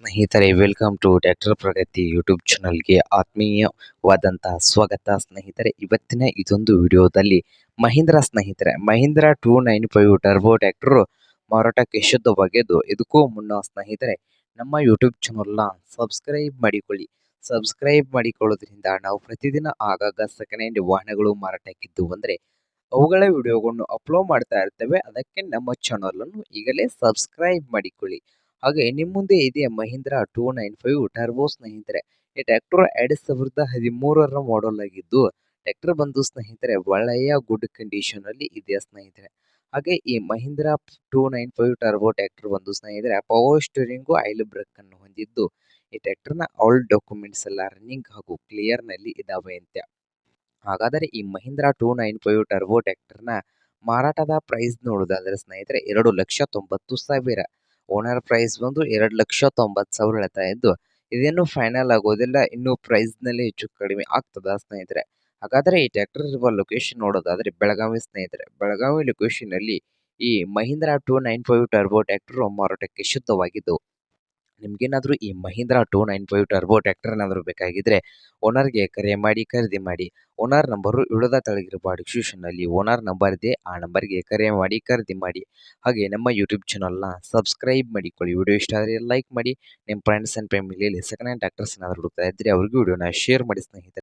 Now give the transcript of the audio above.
ಸ್ನೇಹಿತರೆ welcome to doctor Pragati YouTube ಚಾನಲ್ಗೆ ಆತ್ಮೀಯವಾದಂತಹ ಸ್ವಾಗತ. ಸ್ನೇಹಿತರೆ, ಇವತ್ತಿನ ಇದೊಂದು ವಿಡಿಯೋದಲ್ಲಿ ಮಹೀಂದ್ರ ಸ್ನೇಹಿತರೆ, Mahindra two nine five turbo tractor ಮಾರಾಟಕ್ಕೆ ಶುದ್ಧವಾಗಿದ್ದು, ಇದಕ್ಕೂ ಮುನ್ನ ಸ್ನೇಹಿತರೆ, ನಮ್ಮ ಯೂಟ್ಯೂಬ್ ಚಾನಲ್ನ ಸಬ್ಸ್ಕ್ರೈಬ್ ಮಾಡಿಕೊಳ್ಳಿ. ಸಬ್ಸ್ಕ್ರೈಬ್ ಮಾಡಿಕೊಳ್ಳೋದ್ರಿಂದ ನಾವು ಪ್ರತಿದಿನ ಆಗಾಗ ಸೆಕೆಂಡ್ ಹ್ಯಾಂಡ್ ವಾಹನಗಳು ಮಾರಾಟಕ್ಕಿದ್ದು ಅಂದರೆ ಅವುಗಳ ವಿಡಿಯೋಗಳನ್ನು ಅಪ್ಲೋಡ್ ಮಾಡ್ತಾ ಇರ್ತೇವೆ. ಅದಕ್ಕೆ ನಮ್ಮ ಚಾನಲನ್ನು ಈಗಲೇ ಸಬ್ಸ್ಕ್ರೈಬ್ ಮಾಡಿಕೊಳ್ಳಿ. ಹಾಗೆ ನಿಮ್ಮ ಮುಂದೆ ಇದೆ Mahindra two nine five turbo ಸ್ನೇಹಿತರೆ? ಈ ಟ್ರ್ಯಾಕ್ಟರ್ ಎರಡ್ ಸಾವಿರದ ಹದಿಮೂರರ ಮಾಡೆಲ್ ಆಗಿದ್ದು, ಟ್ರ್ಯಾಕ್ಟರ್ ಬಂದು ಸ್ನೇಹಿತರೆ ಒಳ್ಳೆಯ ಗುಡ್ ಕಂಡೀಷನ್ ಅಲ್ಲಿ ಇದೆ ಸ್ನೇಹಿತರೆ? ಹಾಗೆ ಈ Mahindra two nine five turbo tractor ಬಂದು ಸ್ನೇಹಿತರೆ ಪವರ್ ಸ್ಟೀರಿಂಗು ಐಲ್ ಬ್ರೇಕ್ ಅನ್ನು ಹೊಂದಿದ್ದು, ಈ ಟ್ರ್ಯಾಕ್ಟರ್ನ ಆಲ್ ಡಾಕ್ಯುಮೆಂಟ್ಸ್ ಎಲ್ಲ ರನ್ನಿಂಗ್ ಹಾಗೂ ಕ್ಲಿಯರ್ನಲ್ಲಿ ಇದಾವೆ ಅಂತ ಹಾಗಾದರೆ ಈ Mahindra two nine five turbo ಟ್ರ್ಯಾಕ್ಟರ್ನ ಮಾರಾಟದ ಪ್ರೈಸ್ ನೋಡೋದಾದ್ರೆ ಸ್ನೇಹಿತರೆ, ಎರಡು ಲಕ್ಷ ತೊಂಬತ್ತು ಸಾವಿರ. ಓನರ್ ಪ್ರೈಸ್ ಬಂದು ಎರಡು ಲಕ್ಷ ತೊಂಬತ್ತು ಸಾವಿರ ಹೇಳ್ತಾ ಇದ್ದು, ಇದೇನು ಫೈನಲ್ ಆಗೋದಿಲ್ಲ, ಇನ್ನು ಪ್ರೈಸ್ನಲ್ಲಿ ಹೆಚ್ಚು ಕಡಿಮೆ ಆಗ್ತದ ಸ್ನೇಹಿತರೆ? ಹಾಗಾದ್ರೆ ಈ ಟ್ರ್ಯಾಕ್ಟರ್ ಇರುವ ಲೊಕೇಶನ್ ನೋಡೋದಾದ್ರೆ ಬೆಳಗಾವಿ ಸ್ನೇಹಿತರೆ. ಬೆಳಗಾವಿ ಲೊಕೇಶನ್ ಅಲ್ಲಿ ಈ Mahindra two nine five turbo tractor ಮಾರಾಟಕ್ಕೆ ಶುದ್ಧವಾಗಿದ್ದು ನಿಮ್ಗೇನಾದ್ರೂ ಈ Mahindra two nine five turbo tractor ಏನಾದರೂ ಬೇಕಾಗಿದ್ರೆ ಓನರ್ಗೆ ಕರೆ ಮಾಡಿ, ಖರೀದಿ ಮಾಡಿ. ಓನರ್ ನಂಬರು ಇಳದ ತಳಗಿರುವ ಡಿಸ್ಕ್ರಿಪ್ಷನ್ನಲ್ಲಿ ಓನರ್ ನಂಬರ್ ಇದೆ, ಆ ನಂಬರ್ಗೆ ಕರೆ ಮಾಡಿ, ಖರೀದಿ ಮಾಡಿ. ಹಾಗೆ ನಮ್ಮ ಯೂಟ್ಯೂಬ್ ಚಾನಲ್ನ ಸಬ್ಸ್ಕ್ರೈಬ್ ಮಾಡಿಕೊಳ್ಳಿ. ವಿಡಿಯೋ ಇಷ್ಟ ಆದರೆ ಲೈಕ್ ಮಾಡಿ. ನಿಮ್ಮ ಫ್ರೆಂಡ್ಸ್ ಆ್ಯಂಡ್ ಫ್ಯಾಮಿಲಿಯಲ್ಲಿ ಸೆಕೆಂಡ್ ಹ್ಯಾಂಡ್ ಟ್ರ್ಯಾಕ್ಟರ್ಸ್ ಏನಾದರೂ ಹುಡುಕ್ತಾ ಇದ್ದರೆ ಅವ್ರಿಗೂ ವಿಡಿಯೋನ ಶೇರ್ ಮಾಡಿ ಸ್ನೇಹಿತರೆ.